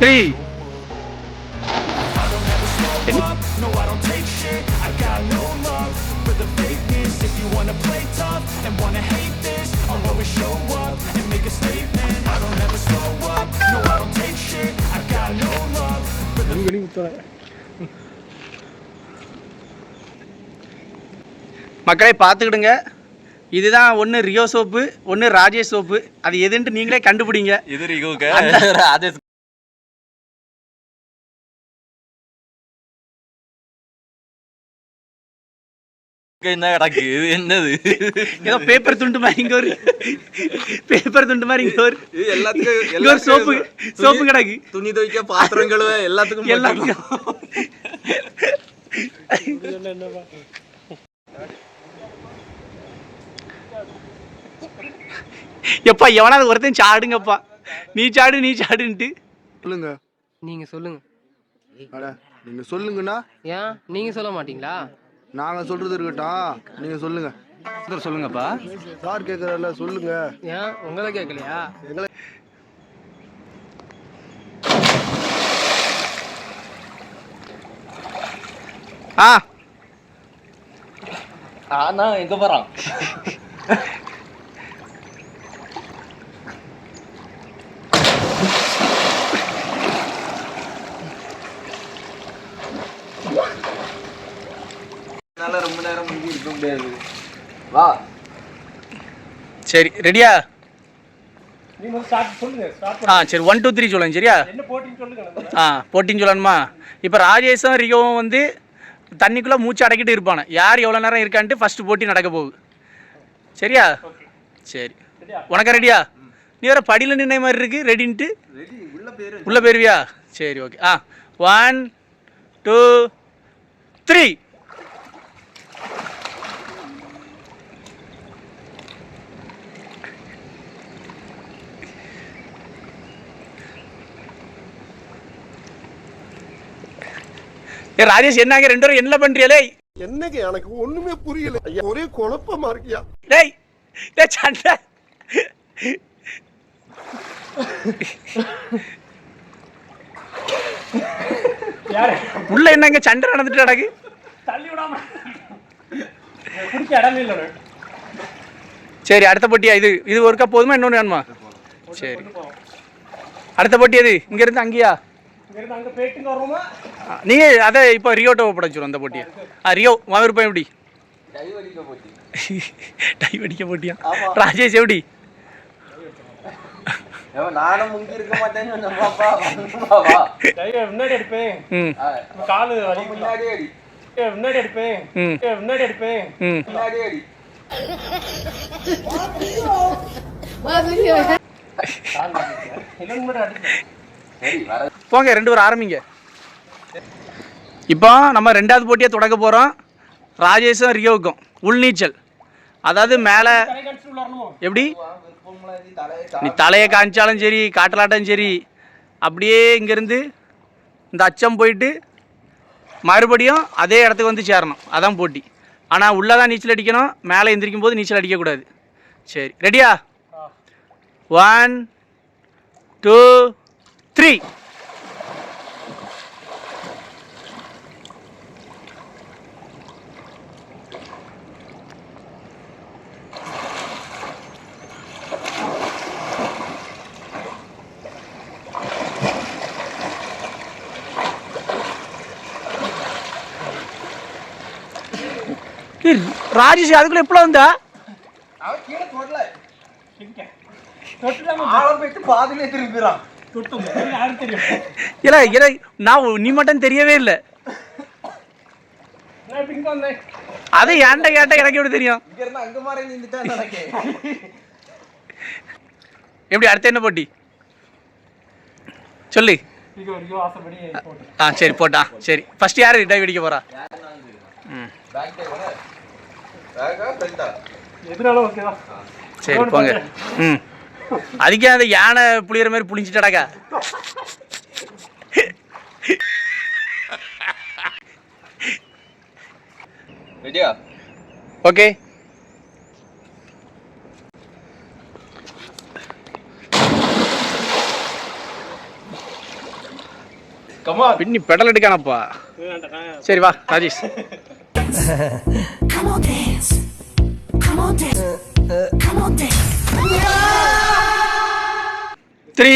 Three மக்களை பார்த்துக்கிடுங்க. இதுதான் ஒன்று ரியோ சோப்பு ஒன்று ராஜேஷ் சோப்பு. அது எதுன்ட்டு நீங்களே கண்டுபிடிங்க. இது ரிகுக்கு என்ன கிடக்கு இது என்னது ஏதோ பேப்பர் துண்டு மாதிரி இங்க ஒரு பேப்பர் துண்டு மாதிரி இங்க ஒரு இது எல்லாத்துக்கும் இங்க ஒரு சோப்பு சோப்பு கிடக்கு துணி துவைக்க பாத்திரம் கழுவ எல்லாத்துக்கும் எல்லாத்தையும் எப்பா எவனாவது ஒருத்தன் சாடுங்கப்பா நீ சாடு நீ சாடுன்ட்டு சொல்லுங்க நீங்க சொல்லுங்க அட நீங்க சொல்லுங்கண்ணா ஏன் நீங்க சொல்ல மாட்டீங்களா நாங்க சொல்றது இருக்கட்டும். நீங்க சொல்லுங்க. சொல்லுங்கப்பா. சார் கேக்குறாருல சொல்லுங்க. ஏன்? உங்களை கேட்கலையா ஆ. ஆனா எங்க போறான் என்னால ரொம்ப நேரம் முங்கி இருக்க முடியாது வா. சரி ரெடியா? ஆ சரி ஒன் டூ த்ரீ சொல்லுங்க சரியா? ஆ போட்டின்னு சொல்லணுமா? இப்போ ராஜேஷும் ரியோவும் வந்து தண்ணிக்குள்ளே மூச்சு அடக்கிட்டு இருப்பானே யார் எவ்வளோ நேரம் இருக்கான்ட்டு ஃபஸ்ட்டு போட்டி நடக்க போகுது. சரியா? சரி. உனக்கா ரெடியா நீ வேற படியில் நின்ன மாதிரி இருக்கு ரெடின்ட்டு உள்ள போயிருவியா? சரி ஓகே ஆ ஒன் டூ த்ரீ ஏ ராஜேஷ் என்னங்க? ரெண்டு பேரும் என்ன பண்றீங்களே என்னங்க எனக்கு ஒண்ணுமே புரியல. ஐயா, ஒரே குழப்பமா இருக்கியா? டேய். டேய் சண்டை. உள்ள என்னங்க சண்டை நடந்துட்டு நடக்கு சரி அடுத்த போட்டியா? இது இது ஒருக்கா போதுமா? இன்னொன்று வேணுமா? சரி அடுத்த போட்டி எது? இங்க இருந்து அங்கேயா? ஆ, நீங்க அதை இப்போ ரியோட்டோ படைச்சிரும் அந்த போட்டியை. ஆ ரியோ உன் விருப்பம் எப்படி? டை அடிக்க போட்டியா? ராஜேஷ் எப்படி? நானும் முங்கி இருக்க மாட்டேன்னு காலு முன்னாடி அடி. முன்னாடி எடுப்பேன் ம். முன்னாடி முன்னாடி அடி. சரி வர போங்க ரெண்டு பேரும் ஆரம்பிங்க. இப்போ நம்ம ரெண்டாவது போட்டியை தொடக்க போகிறோம் ராஜேஷும் ரியோவுக்கும். உள்நீச்சல் அதாவது மேலே எப்படி? நீ தலையை காமிச்சாலும் சரி காட்டலாட்டம் சரி அப்படியே இங்கேருந்து இந்த அச்சம் போயிட்டு மறுபடியும் அதே இடத்துக்கு வந்து சேரணும். அதான் போட்டி. ஆனால் உள்ளே தான் நீச்சல் அடிக்கணும் மேலே எந்திரிக்கும் போது நீச்சல் அடிக்கக்கூடாது. சரி ரெடியா? ஒன் டூ த்ரீ ராஜேஷ் அதுக்குள்ள எப்போ வந்தா? இல்ல இல்ல நான் நீ மட்டும் தெரியவே இல்லை. அது ஏன்ட்ட கேட்ட எனக்கு எப்படி தெரியும்? எப்படி அடுத்து என்ன போட்டி? சொல்லு. ஆ சரி போட்டா. சரி. ஃபர்ஸ்ட் யாரு டைவ் அடிக்க போறா? ம். சரி போங்க. ம். அதுக்கே அந்த யானை புளியற மாதிரி புளிஞ்சிட்டடாக்கா ரெடியா ஓகே கமா பின்னி பெடல் எடுக்கானப்பா. சரி வா Rajesh. Come on, dance. Come on, dance. Come on, dance. Three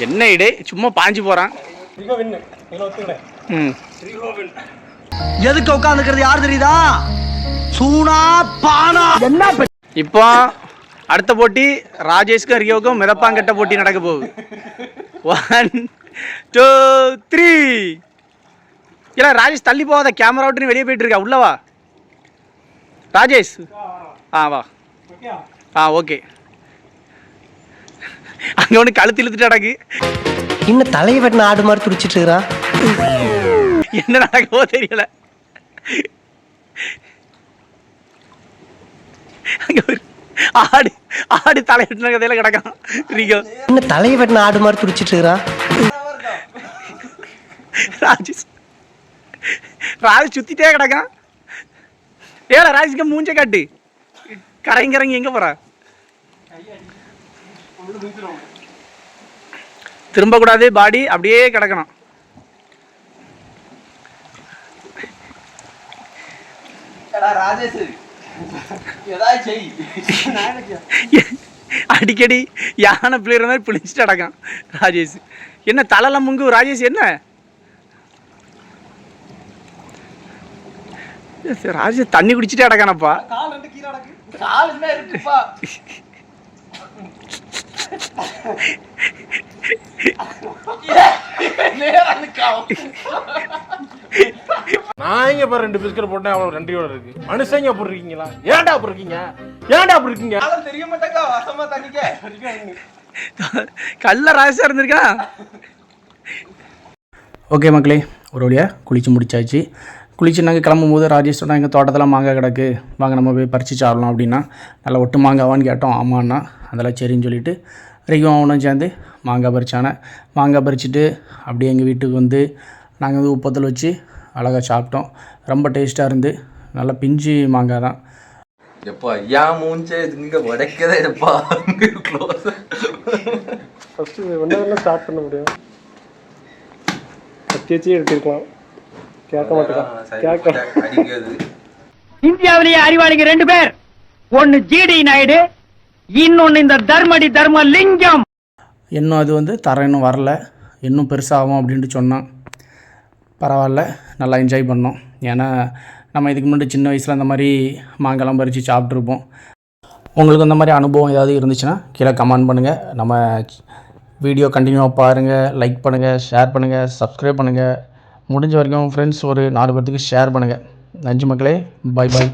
என்ன இடே சும்மா பாஞ்சு போறான். ம். எதுக்கு உட்காந்துக்கிறது யார் தெரியுதா? சூனா பானா. என்ன இப்போ அடுத்த போட்டி ராஜேஷ்க்கும் ரியோவுக்கும் மிதப்பாங்கட்ட போட்டி நடக்க போகுது. ஒன் டூ த்ரீ இல்லை ராஜேஷ் தள்ளி போகாத கேமரா விட்டு வெளியே போயிட்டு இருக்கா உள்ளவா ராஜேஷ். ஆ வா. ஆ ஓகே. அங்கே ஒன்று கழுத்து இழுத்துட்டு நடக்கு. இன்னும் தலையை வெட்டின ஆடு மாதிரி துடிச்சிட்டு இருக்கிறான் என்ன நடக்கவோ தெரியல. அங்க ஒரு ஆடு ஆடு தலையிட்டு கதையில கிடக்கான். ரிகோ இன்னும் தலையை வெட்டின ஆடு மாதிரி துடிச்சிட்டு இருக்கிறான் ராஜேஷ். ராஜேஷ் சுத்திட்டே கிடக்கான். ஏடா ராஜேஷ்க்கு மூஞ்ச காட்டு. கரைங்க எங்க போறா? திரும்ப கூடாது பாடி. அப்படியே கிடக்கணும். அடிக்கடி யானை பிள்ளைற மாதிரி பிழிச்சிட்டு அடக்கான் ராஜேஷ். என்ன தலைல முங்கு ராஜேஷ் என்ன? சரி, தண்ணி குடிச்சிட்டே அடக்கானப்பா. கால் ரெண்டு கீழே அடக்கு. கால் என்ன இருக்குப்பா. நான் இங்க பாரு ரெண்டு பிஸ்கட் போட்டேன் அவ்வளவு ரெண்டையோட இருக்கு. மனுஷங்க அப்படி இருக்கீங்களா? ஏன்டா அப்படி இருக்கீங்க? ஏன்டா அப்படி இருக்கீங்க? தெரிய வசமா தண்ணிக்க. கல்ல ராஜேஷா இருந்திருக்கா? ஓகே மக்களே ஒரு வழியாக குளிச்சு முடிச்சாச்சு. குளிச்சு நாங்கள் கிளம்பும்போது ராஜேஷ் சொன்னா எங்கள் தோட்டத்தில் மாங்காய் கிடக்கு. வாங்க நம்ம போய் பறிச்சு சாடலாம் அப்படின்னா நல்லா ஒட்டு மாங்காவான்னு கேட்டோம். ஆமாண்ணா அதெல்லாம் சரின்னு சொல்லிட்டு வரைக்கும் அவனும் சேர்ந்து மாங்காய் பறிச்சானே மாங்காய் பறிச்சுட்டு அப்படியே எங்கள் வீட்டுக்கு வந்து நாங்கள் வந்து உப்பத்தில் வச்சு அழகாக சாப்பிட்டோம். ரொம்ப டேஸ்ட்டாக இருந்து நல்லா பிஞ்சு மாங்காய் தான். எப்பா ஏன் மூஞ்சே இங்க உடைக்கதே இருப்பா க்ளோஸ் ஃபர்ஸ்ட் ஒன்றரை ஸ்டார்ட் பண்ண முடியும். கத்தி வச்சு எடுத்துருக்கலாம். கேட்க அடிக்கிறது இந்தியாவிலேயே அறிவாளிங்க ரெண்டு பேர். ஒன்னு ஜிடி நாயுடு இன்னொன்னு இந்த தர்மடி தர்ம லிங்கம் இன்னும் அது வந்து தரம் இன்னும் வரல. இன்னும் பெருசாகும் அப்படின்ட்டு சொன்னான். பரவாயில்ல நல்லா என்ஜாய் பண்ணோம். ஏன்னா நம்ம இதுக்கு முன்னாடி சின்ன வயசில் அந்த மாதிரி மாங்காய்லாம் பறித்து சாப்பிட்ருப்போம் உங்களுக்கு இந்த மாதிரி அனுபவம் ஏதாவது இருந்துச்சுன்னா கீழே கமெண்ட் பண்ணுங்கள் நம்ம வீடியோ கண்டினியூவாக பாருங்கள் லைக் பண்ணுங்கள் ஷேர் பண்ணுங்கள் சப்ஸ்கிரைப் பண்ணுங்கள் முடிஞ்ச வரைக்கும் ஃப்ரெண்ட்ஸ் ஒரு நாலு பேர்த்துக்கு ஷேர் பண்ணுங்கள் நன்றி மக்களே. Bye bye